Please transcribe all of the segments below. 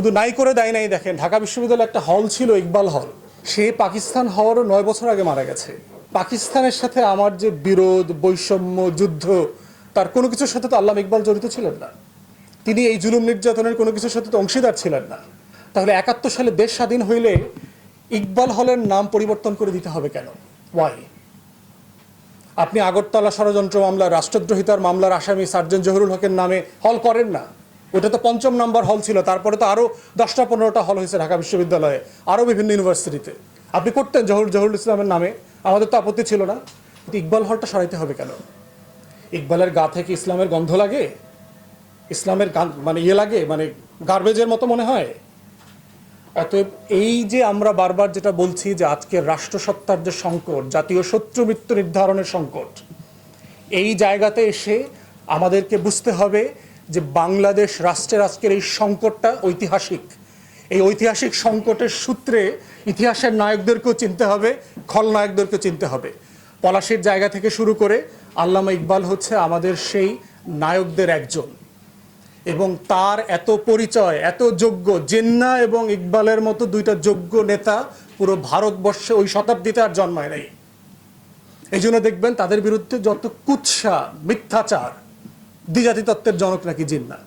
শুধু নাই করে দেয় নাই, দেখেন, ঢাকা বিশ্ববিদ্যালয়ে একটা হল ছিল, ইকবাল হল। সে পাকিস্তান হওয়ারও নয় বছর আগে মারা গেছে। পাকিস্তানের সাথে আমার যে বিরোধ, বৈষম্য, যুদ্ধ, তার কোনো কিছুর সাথে তো আল্লাহ ইকবাল জড়িত ছিলেন না। তিনি এই জুলুম নির্যাতনের কোনো কিছুর সাথে তো অংশীদার ছিলেন না। তাহলে একাত্তর সালে দেশ স্বাধীন হইলে ইকবাল হলের নাম পরিবর্তন করে দিতে হবে কেন? ওয়াই আপনি আগরতলা ষড়যন্ত্র মামলা রাষ্ট্রদ্রোহিতার মামলার আসামি সার্জন জহুরুল হকের নামে হল করেন না। ওটা তো পঞ্চম নম্বর হল ছিল, তারপরে তো আরও দশটা, পনেরোটা হল হয়েছে ঢাকা বিশ্ববিদ্যালয়ে আরও বিভিন্ন ইউনিভার্সিটিতে। আপনি করতেন জহুর জহুরুল ইসলামের নামে, আমাদের তো আপত্তি ছিল না, কিন্তু ইকবাল হলটা সরাইতে হবে কেন? ইকবালের গা থেকে ইসলামের গন্ধ লাগে? ইসলামের গান মানে ইয়ে লাগে? মানে গার্বেজের মতো মনে হয়? অতএব এই যে আমরা বারবার যেটা বলছি যে আজকের রাষ্ট্রসত্তার যে সংকট, জাতীয় শত্রু মৃত্যু নির্ধারণের সংকট, এই জায়গাতে এসে আমাদেরকে বুঝতে হবে যে বাংলাদেশ রাষ্ট্রের আজকের এই সংকটটা ঐতিহাসিক। এই ঐতিহাসিক সংকটের সূত্রে ইতিহাসের নায়কদেরকেও চিনতে হবে খলনায়কদেরকেও চিনতে হবে। পলাশির জায়গা থেকে শুরু করে আল্লামা ইকবাল হচ্ছে আমাদের সেই নায়কদের একজন। এবং তার এত পরিচয়, এত যোগ্য, জেন্না এবং ইকবালের মতো দুইটা যোগ্য নেতা পুরো ভারতবর্ষে ওই শতাব্দীতে আর জন্মায় নাই। এই জন্য দেখবেন তাদের বিরুদ্ধে যত কুৎসা, মিথ্যাচার দ্বিজাতি তত্ত্বের জনক নাকি জিন্না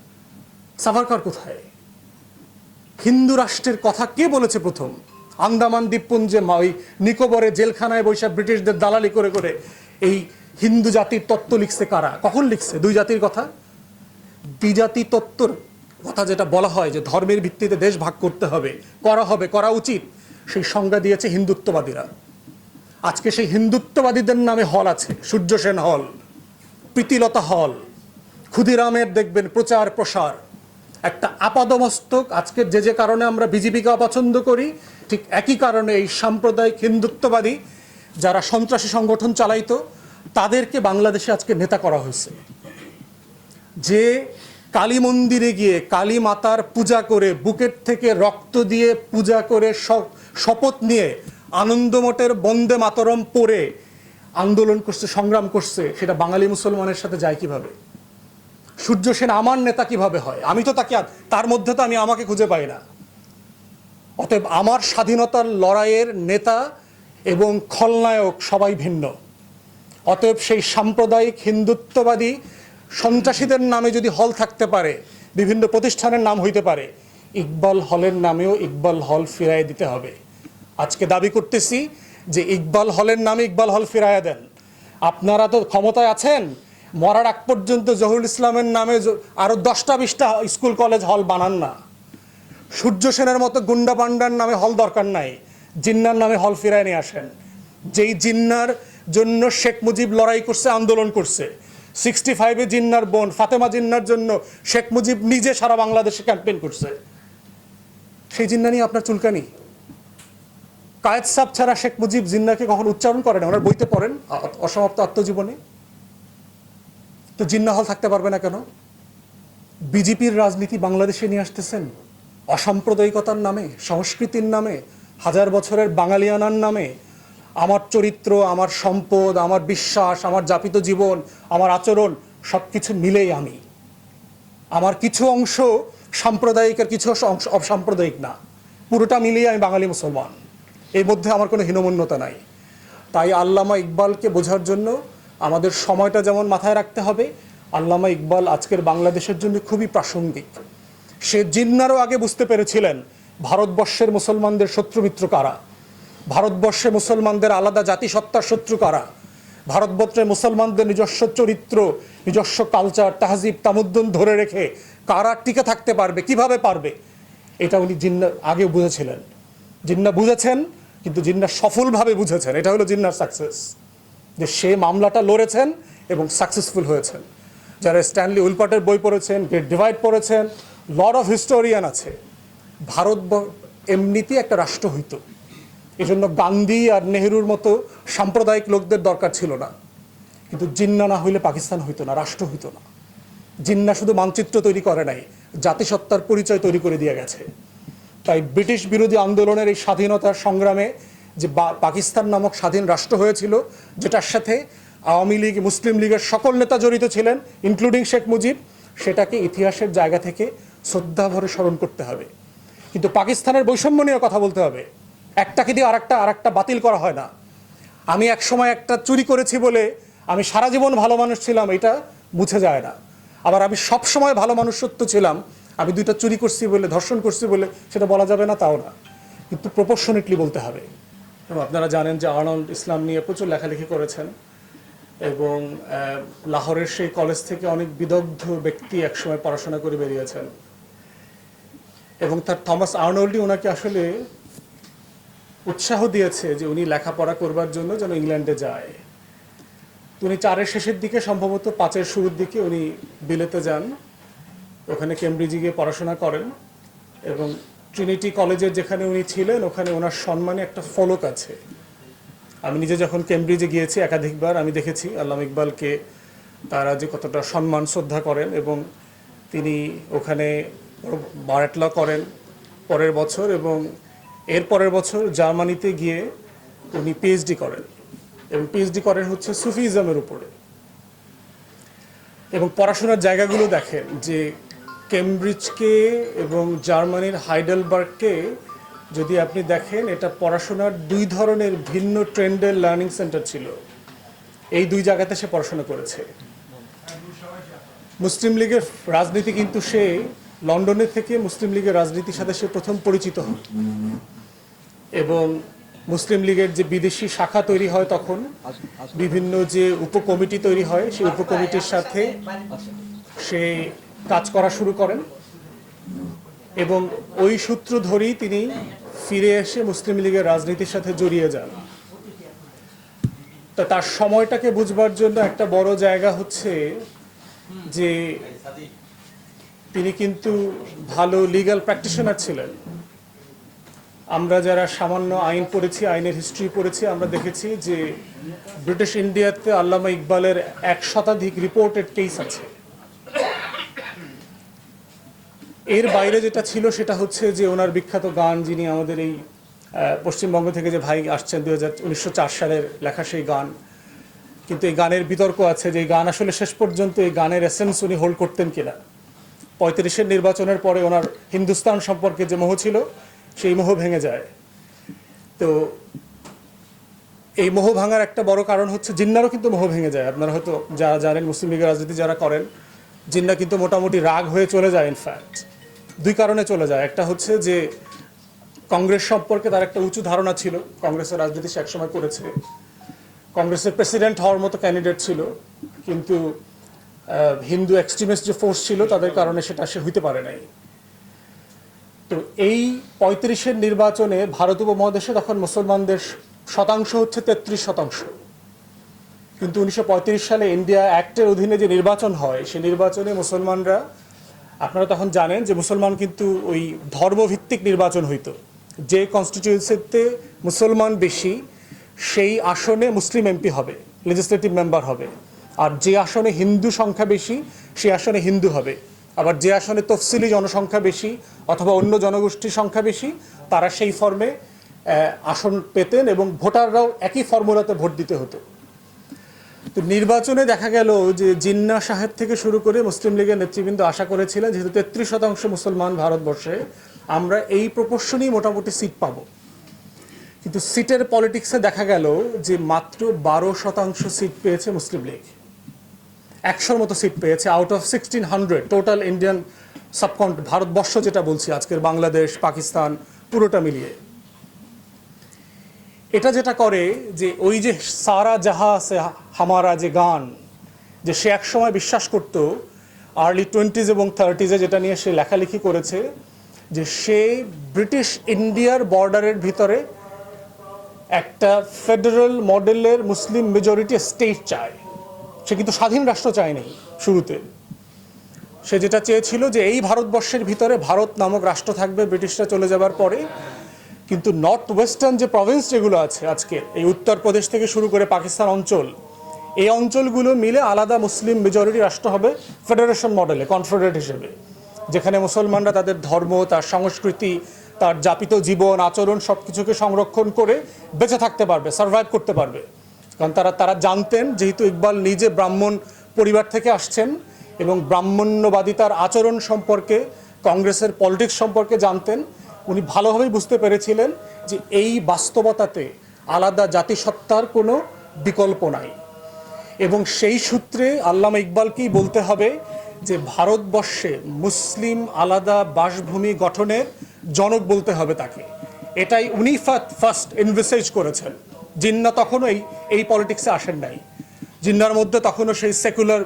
সাভারকার কোথায়? হিন্দু রাষ্ট্রের কথা কে বলেছে প্রথম? আন্দামান দ্বীপপুঞ্জে ওই নিকোবরে জেলখানায় বৈশাখ ব্রিটিশদের দালালি করে করে এই হিন্দু জাতির তত্ত্ব লিখছে কারা? কখন লিখছে? দুই জাতির কথা? দ্বিজাতি তত্ত্বর কথা যেটা বলা হয় যে ধর্মের ভিত্তিতে দেশ ভাগ করতে হবে, করা হবে, করা উচিত, সেই সংজ্ঞা দিয়েছে হিন্দুত্ববাদীরা। আজকে সেই হিন্দুত্ববাদীদের নামে হল আছে, সূর্য সেন হল, প্রীতিলতা হল। ক্ষুদিরামের দেখবেন প্রচার প্রসার। একটা আপাদমস্তক, আজকে যে যে কারণে আমরা বিজেপিকে অপছন্দ করি, ঠিক একই কারণে এই সাম্প্রদায়িক হিন্দুত্ববাদী যারা সন্ত্রাসী সংগঠন চালাইতো, তাদেরকে বাংলাদেশে আজকে নেতা করা হয়েছে। যে কালী মন্দিরে গিয়ে কালী মাতার পূজা করে, বুকের থেকে রক্ত দিয়ে পূজা করে শপথ নিয়ে আনন্দমঠের বন্দে মাতরম পরে আন্দোলন করছে, সংগ্রাম করছে, সেটা বাঙালি মুসলমানের সাথে যায় কীভাবে? সূর্য সেন আমার নেতা কীভাবে হয়? আমি তো তাকে তার মধ্যে তো আমি আমাকে খুঁজে পাই না। অতএব আমার স্বাধীনতার লড়াইয়ের নেতা এবং খলনায়ক সবাই ভিন্ন। অতএব সেই সাম্প্রদায়িক হিন্দুত্ববাদী সন্ত্রাসীদের নামে যদি হল থাকতে পারে, বিভিন্ন প্রতিষ্ঠানের নাম হইতে পারে, ইকবাল হলের নামেও ইকবাল হল ফিরাই দিতে হবে। আজকে দাবি করতেছি যে ইকবাল হলের নামে ইকবাল হল ফিরাইয়া দেন। আপনারা তো ক্ষমতায় আছেন মরার আগ পর্যন্ত জহুরুল ইসলামের নামে জ- আরও দশটা বিশটা স্কুল কলেজ হল বানান না। সূর্য সেনের মতো গুন্ডা পান্ডার নামে হল দরকার নাই। জিন্নার নামে হল ফিরায় নিয়ে আসেন। যেই জিন্নার জন্য শেখ মুজিব লড়াই করছে, আন্দোলন করছে সিক্সটি ফাইভে জিন্নার বোন ফাতেমা জিন্নার জন্য শেখ মুজিব নিজে সারা বাংলাদেশে ক্যাম্পেইন করছে। সেই জিন্না নিয়ে আপনার চুলকানি? কায়েদ সাহ ছাড়া শেখ মুজিব জিন্নাকে কখন উচ্চারণ করেন? ওনার বইতে পড়েন? অসমাপ্ত আত্মজীবনী? তো জিন্না হল থাকতে পারবে না কেন? বিজেপির রাজনীতি বাংলাদেশে নিয়ে আসতেছেন। অসাম্প্রদায়িকতার নামে, সংস্কৃতির নামে, হাজার বছরের বাঙালিয়ানার নামে, আমার চরিত্র, আমার সম্পদ, আমার বিশ্বাস, আমার যাপিত জীবন, আমার আচরণ সব কিছু মিলেই আমি। আমার কিছু অংশ সাম্প্রদায়িক আর কিছু অংশ অসাম্প্রদায়িক না। পুরোটা মিলিয়ে আমি বাঙালি মুসলমান। এর মধ্যে আমার কোনো হীনমন্যতা নাই। তাই আল্লামা ইকবালকে বোঝার জন্য আমাদের সময়টা যেমন মাথায় রাখতে হবে, আল্লামা ইকবাল আজকের বাংলাদেশের জন্য খুবই প্রাসঙ্গিক। সে জিন্নারও আগে বুঝতে পেরেছিলেন ভারতবর্ষের মুসলমানদের শত্রুমিত্র কারা, ভারতবর্ষে মুসলমানদের আলাদা জাতিসত্তার শত্রু কারা, ভারতবর্ষে মুসলমানদের নিজস্ব চরিত্র, নিজস্ব কালচার তাহজিব, তামুদ্দুন ধরে রেখে কারা টিকে থাকতে পারবে, কীভাবে পারবে, এটা উনি জিন্না আগে বুঝেছিলেন। জিন্না বুঝেছেন, কিন্তু জিন্না সফলভাবে বুঝেছেন। এটা হলো জিন্নার সাকসেস যে সে মামলাটা লড়েছেন এবং সাকসেসফুল হয়েছেন। যারা স্ট্যানলি উইলপাটের বই পড়েছেন গ্রেট ডিভাইড পড়েছেন লর্ড অফ হিস্টোরিয়ান আছে। ভারত এমনিতেই একটা রাষ্ট্র হইতো। এজন্য গান্ধী আর নেহরুর মতো সাম্প্রদায়িক লোকদের দরকার ছিল না। কিন্তু জিন্না না হইলে পাকিস্তান হইতো না, রাষ্ট্র হইতো না। জিন্না শুধু মানচিত্র তৈরি করে নাই, জাতিসত্তার পরিচয় তৈরি করে দিয়ে গেছে। তাই ব্রিটিশ বিরোধী আন্দোলনের এই স্বাধীনতার সংগ্রামে যে পাকিস্তান নামক স্বাধীন রাষ্ট্র হয়েছিল, যেটার সাথে আওয়ামী লীগ, মুসলিম লীগের সকল নেতা জড়িত ছিলেন ইনক্লুডিং শেখ মুজিব, সেটাকে ইতিহাসের জায়গা থেকে শ্রদ্ধা ভরে স্মরণ করতে হবে। কিন্তু পাকিস্তানের বৈষম্য নিয়ে কথা বলতে হবে। একটাকে দিয়ে আরেকটা আরেকটা বাতিল করা হয় না। আমি এক সময় একটা চুরি করেছি বলে আমি সারা জীবন ভালো মানুষ ছিলাম, এটা বুঝে যায় না। আবার আমি সব সময় ভালো মানুষ সত্য ছিলাম, আমি দুইটা চুরি করছি বলে, ধর্ষণ করছি বলে, সেটা বলা যাবে না, তাও না। কিন্তু প্রপোর্শনেটলি বলতে হবে। আপনারা জানেন যে আর্নল্ড ইসলাম নিয়ে প্রচুর লেখালেখি করেছেন এবং লাহোরের সেই কলেজ থেকে অনেক বিদগ্ধ ব্যক্তি একসময় পড়াশোনা করে বেরিয়েছেন। এবং তার থমাস আর্নল্ডই ওনাকে আসলে উৎসাহ দিয়েছে যে উনি লেখাপড়া করবার জন্য যেন ইংল্যান্ডে যায়। উনি চারের শেষের দিকে সম্ভবত পাঁচের শুরুর দিকে উনি বিলেতে যান, ওখানে কেমব্রিজে গিয়ে পড়াশোনা করেন এবং ট্রিনিটি কলেজের যেখানে উনি ছিলেন, ওখানে ওনার সম্মানে একটা ফলক আছে। আমি নিজে যখন কেমব্রিজে গিয়েছি একাধিকবার, আমি দেখেছি আল্লাহ ইকবালকে তারা যে কতটা সম্মান, শ্রদ্ধা করেন এবং তিনি ওখানে বারাটলা করেন পরের বছর এবং এর পরের বছর জার্মানিতে গিয়ে উনি পিএইচডি করেন এবং পিএইচডি করেন হচ্ছে সুফিজমের উপরে। এবং পড়াশোনার জায়গাগুলো দেখেন যে কেমব্রিজকে এবং জার্মানির হাইডেলবার্গকে যদি আপনি দেখেন, এটা পড়াশোনার দুই ধরনের ভিন্ন ট্রেন্ডের লার্নিং সেন্টার ছিল। এই দুই জায়গাতে সে পড়াশোনা করেছে। মুসলিম লীগের রাজনীতি কিন্তু সে লন্ডনে থেকে মুসলিম লীগের রাজনীতির সাথে সে প্রথম পরিচিত হয় এবং মুসলিম লীগের যে বিদেশি শাখা তৈরি হয় তখন, বিভিন্ন যে উপকমিটি তৈরি হয়, সেই উপকমিটির সাথে সে কাজ করা শুরু করেন এবং ওই সূত্র ধরেই তিনি ফিরে এসে মুসলিম লীগের রাজনীতির সাথে জড়িয়ে যান। তা তার সময়টাকে বুঝবার জন্য একটা বড় জায়গা হচ্ছে যে তিনি কিন্তু ভালো লিগ্যাল প্র্যাকটিশনার ছিলেন। আমরা যারা সামান্য আইন পড়েছি, আইনের হিস্ট্রি পড়েছি, আমরা দেখেছি যে ব্রিটিশ ইন্ডিয়াতে আল্লামা ইকবালের এক শতাধিক রিপোর্টেড কেস আছে। এর বাইরে যেটা ছিল সেটা হচ্ছে যে ওনার বিখ্যাত গান যিনি আমাদের এই পশ্চিমবঙ্গ থেকে যে ভাই আসছেন দু হাজার সালের লেখা সেই গান। কিন্তু এই গানের বিতর্ক আছে যে এই গান আসলে শেষ পর্যন্ত এই গানের এসেন্স উনি হোল্ড করতেন কিনা। পঁয়ত্রিশের নির্বাচনের পরে ওনার হিন্দুস্তান সম্পর্কে যে মোহ ছিল, সেই মোহ ভেঙে যায়। তো এই মোহ ভাঙার একটা বড় কারণ হচ্ছে জিন্নারও কিন্তু মোহ ভেঙে যায়। আপনারা হয়তো যারা জানেন, মুসলিম লীগের রাজনীতি যারা করেন, জিন্না কিন্তু মোটামুটি রাগ হয়ে চলে যায় ইনফ্যাক্ট দুই কারণে চলে যায়। একটা হচ্ছে যে, কংগ্রেস সম্পর্কে তার একটা উঁচু ধারণা ছিল। কংগ্রেসের রাজনীতি সে একসময় করেছে। কংগ্রেসের প্রেসিডেন্ট হওয়ার মতো ক্যান্ডিডেট ছিল। কিন্তু হিন্দু এক্সট্রিমিস্ট যে ফোর্স ছিল, তাদের কারণে সেটা সে হইতে পারে নাই। তো এই পঁয়ত্রিশের নির্বাচনে ভারত উপমহাদেশে তখন মুসলমানদের শতাংশ হচ্ছে তেত্রিশ শতাংশ। কিন্তু উনিশশো পঁয়ত্রিশ সালে ইন্ডিয়া অ্যাক্টের অধীনে যে নির্বাচন হয় সেই নির্বাচনে মুসলমানরা আপনারা তখন জানেন যে মুসলমান কিন্তু ওই ধর্মভিত্তিক নির্বাচন হইতো। যে কনস্টিটিউয়েন্সিতে মুসলমান বেশি, সেই আসনে মুসলিম এমপি হবে লেজিসলেটিভ মেম্বার হবে। আর যে আসনে হিন্দু সংখ্যা বেশি, সেই আসনে হিন্দু হবে। আবার যে আসনে তফসিলি জনসংখ্যা বেশি অথবা অন্য জনগোষ্ঠীর সংখ্যা বেশি, তারা সেই ফর্মে আসন পেতেন এবং ভোটাররাও একই ফর্মুলাতে ভোট দিতে হতো। তো নির্বাচনে দেখা গেল যে জিন্না সাহেব থেকে শুরু করে মুসলিম লীগের নেতৃবৃন্দ আশা করেছিলেন, যেহেতু তেত্রিশ শতাংশ মুসলমান ভারতবর্ষে, আমরা এই প্রপোর্শনেই মোটামুটি সিট পাবো। কিন্তু সিটের পলিটিক্সে দেখা গেল যে মাত্র বারো শতাংশ সিট পেয়েছে মুসলিম লীগ। একশোর মতো সিট পেয়েছে out of sixteen hundred total Indian সাবকন্ট Bharatvarsha যেটা বলছি, আজকের বাংলাদেশ, পাকিস্তান, পুরোটা মিলিয়ে। এটা যেটা করে যে ওই যে সারা জাহা হামারা যে গান, যে সে একসময় বিশ্বাস করত আর্লি টোয়েন্টিজ এবং থার্টিজে যেটা নিয়ে সে লেখালেখি করেছে, যে সে ব্রিটিশ ইন্ডিয়ার বর্ডারের ভিতরে একটা ফেডারেল মডেলের মুসলিম মেজরিটি স্টেট চায়। সে কিন্তু স্বাধীন রাষ্ট্র চায়নি শুরুতে। সে যেটা চেয়েছিল যে এই ভারতবর্ষের ভিতরে ভারত নামক রাষ্ট্র থাকবে, ব্রিটিশরা চলে যাবার পরে কিন্তু নর্থ ওয়েস্টার্ন যে প্রভিন্স যেগুলো আছে আজকে, এই উত্তরপ্রদেশ থেকে শুরু করে পাকিস্তান অঞ্চল, এই অঞ্চলগুলো মিলে আলাদা মুসলিম মেজরিটি রাষ্ট্র হবে ফেডারেশন মডেলে কনফেডারেট হিসেবে। যেখানে মুসলমানরা তাদের ধর্ম, তার সংস্কৃতি, তার যাপিত জীবন, আচরণ সব কিছুকে সংরক্ষণ করে বেঁচে থাকতে পারবে সার্ভাইভ করতে পারবে। কারণ তারা তারা জানতেন যেহেতু ইকবাল নিজে ব্রাহ্মণ পরিবার থেকে আসছেন এবং ব্রাহ্মণ্যবাদিতার আচরণ সম্পর্কে, কংগ্রেসের পলিটিক্স সম্পর্কে জানতেন উনি ভালোভাবেই বুঝতে পেরেছিলেন যে এই বাস্তবতাতে আলাদা জাতিসত্তার কোনো বিকল্প নাই। এবং সেই সূত্রে আল্লামা ইকবালকেই বলতে হবে যে ভারতবর্ষে মুসলিম আলাদা বাসভূমি গঠনের জনক বলতে হবে তাকে। এটাই উনি ফার্স্ট ইনভেসেজ করেছেন। জিন্না তখনও এই এই পলিটিক্সে আসেন নাই। জিন্নার মধ্যে তখনও সেই সেকুলার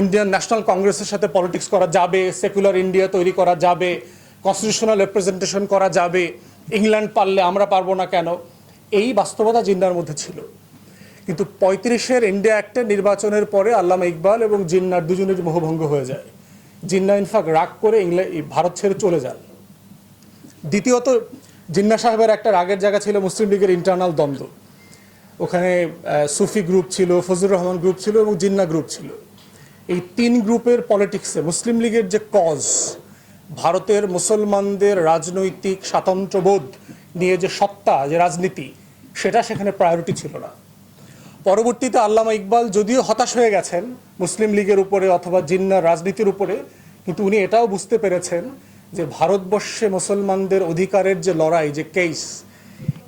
ইন্ডিয়ান ন্যাশনাল কংগ্রেসের সাথে পলিটিক্স করা যাবে, সেকুলার ইন্ডিয়া তৈরি করা যাবে কনস্টিটিউশনাল রিপ্রেজেন্টেশন করা যাবে? ইংল্যান্ড পারলে আমরা পারব না কেন? এই বাস্তবতা জিন্নার মধ্যে ছিল। কিন্তু পঁয়ত্রিশের ইন্ডিয়া অ্যাক্টের নির্বাচনের পরে আল্লামা ইকবাল এবং জিন্নার দুজনের মোহভঙ্গ হয়ে যায়। জিন্না ইনফাক রাগ করে ইংল্যান্ড ভারত ছেড়ে চলে যান দ্বিতীয়ত, জিন্না সাহেবের একটা রাগের জায়গা ছিল মুসলিম লীগের ইন্টারনাল দ্বন্দ্ব। ওখানে সুফি গ্রুপ ছিল, ফজলুর রহমান গ্রুপ ছিল এবং জিন্না গ্রুপ ছিল। এই তিন গ্রুপের পলিটিক্সে মুসলিম লীগের যে কজ ভারতের মুসলমানদের রাজনৈতিক স্বাতন্ত্র্যবোধ নিয়ে যে সত্তা, যে রাজনীতি, সেটা সেখানে প্রায়োরিটি ছিল না। পরবর্তীতে আল্লামা ইকবাল যদিও হতাশ হয়ে গেছেন মুসলিম লীগের উপরে অথবা জিন্নার রাজনীতির উপরে, কিন্তু উনি এটাও বুঝতে পেরেছেন যে ভারতবর্ষে মুসলমানদের অধিকারের যে লড়াই, যে কেস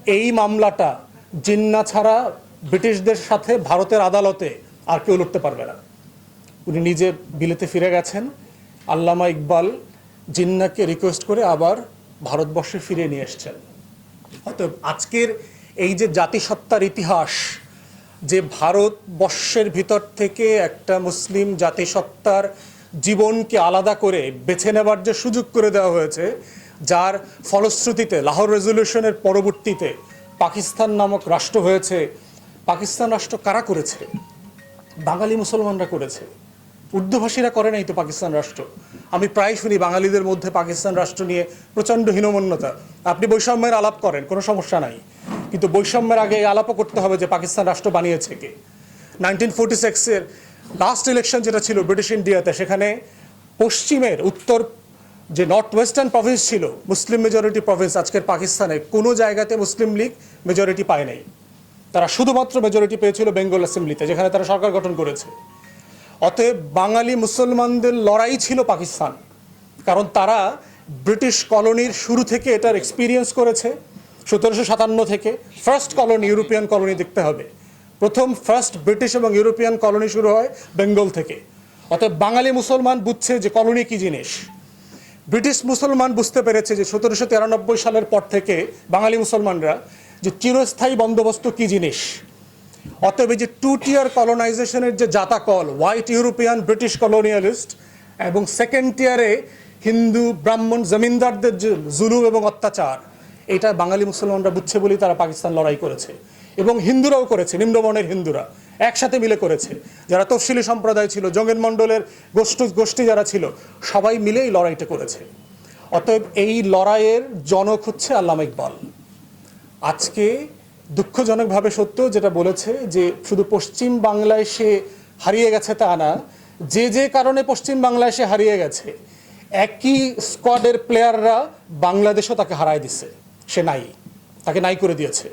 এই মামলাটা জিন্না ছাড়া ব্রিটিশদের সাথে ভারতের আদালতে আর কেউ লড়তে পারবে না। উনি নিজে বিলেতে ফিরে গেছেন। আল্লামা ইকবাল জিন্নাকে রিকোয়েস্ট করে আবার ভারতবর্ষে ফিরে নিয়ে এসছেন। অতএব আজকের এই যে জাতিসত্তার ইতিহাস, যে ভারতবর্ষের ভিতর থেকে একটা মুসলিম জাতিসত্তার জীবনকে আলাদা করে বেছে নেবার যে সুযোগ করে দেওয়া হয়েছে, যার ফলশ্রুতিতে, লাহোর রেজলিউশনের পরবর্তীতে পাকিস্তান নামক রাষ্ট্র হয়েছে। পাকিস্তান রাষ্ট্র কারা করেছে? বাঙালি মুসলমানরা করেছে। উর্দুভাষীরা করে নাই তো পাকিস্তান রাষ্ট্র। আমি প্রায় শুনি বাঙালিদের মধ্যে পাকিস্তান রাষ্ট্র নিয়ে প্রচণ্ড হীনমন্যতা। আপনি বৈষম্যের আলাপ করেন, কোনো সমস্যা নাই। কিন্তু বৈষম্যের আগে আলাপও করতে হবে যে পাকিস্তান রাষ্ট্র বানিয়েছে কে। নাইনটিন ফোর্টি সিক্সের লাস্ট ইলেকশন যেটা ছিল ব্রিটিশ ইন্ডিয়াতে সেখানে পশ্চিমের উত্তর যে নর্থ ওয়েস্টার্ন প্রভিন্স ছিল মুসলিম মেজরিটি প্রভিন্স আজকের পাকিস্তানে কোনো জায়গাতে মুসলিম লীগ মেজরিটি পায় নাই। তারা শুধুমাত্র মেজরিটি পেয়েছিল বেঙ্গল অ্যাসেম্বলিতে যেখানে তারা সরকার গঠন করেছে। অতএব বাঙালি মুসলমানদের লড়াই ছিল পাকিস্তান, কারণ তারা ব্রিটিশ কলোনির শুরু থেকে এটার এক্সপিরিয়েন্স করেছে, সতেরোশো সাতান্ন থেকে ফার্স্ট কলোনি ইউরোপিয়ান কলোনি দেখতে হবে। প্রথম ফার্স্ট ব্রিটিশ এবং ইউরোপিয়ান কলোনি শুরু হয় বেঙ্গল থেকে। অতএব বাঙালি মুসলমান বুঝছে যে কলোনি কি জিনিস। ব্রিটিশ মুসলমান বুঝতে পেরেছে যে সতেরোশো তিরানব্বই সালের পর থেকে বাঙালি মুসলমানরা যে চিরস্থায়ী বন্দোবস্ত কি জিনিস। অতএব এই যে টু টিয়ার কলোনাইজেশনের যে জাতাকল হোয়াইট ইউরোপিয়ান ব্রিটিশ কলোনিয়ালিস্ট এবং সেকেন্ড টিয়ারে হিন্দু, ব্রাহ্মণ, জমিনদারদের জুলুম এবং অত্যাচার, এটা বাঙালি মুসলমানরা বুঝছে বলেই তারা পাকিস্তান লড়াই করেছে এবং হিন্দুরাও করেছে, নিম্নবর্ণের হিন্দুরা একসাথে মিলে করেছে। যারা তফসিলি সম্প্রদায় ছিল জঙ্গেন মণ্ডলের গোষ্ঠী গোষ্ঠী যারা ছিল, সবাই মিলে এই লড়াইটা করেছে। অতএব এই লড়াইয়ের জনক হচ্ছে আল্লামা ইকবাল। আজকে দুঃখজনকভাবে সত্য যেটা বলেছে যে শুধু পশ্চিম বাংলায় সে হারিয়ে গেছে তা না, যে যে কারণে পশ্চিম বাংলায় সে হারিয়ে গেছে, একই স্কোয়াডের প্লেয়াররা বাংলাদেশও তাকে হারায় দিছে। সে নাই, তাকে নাই করে দিয়েছে।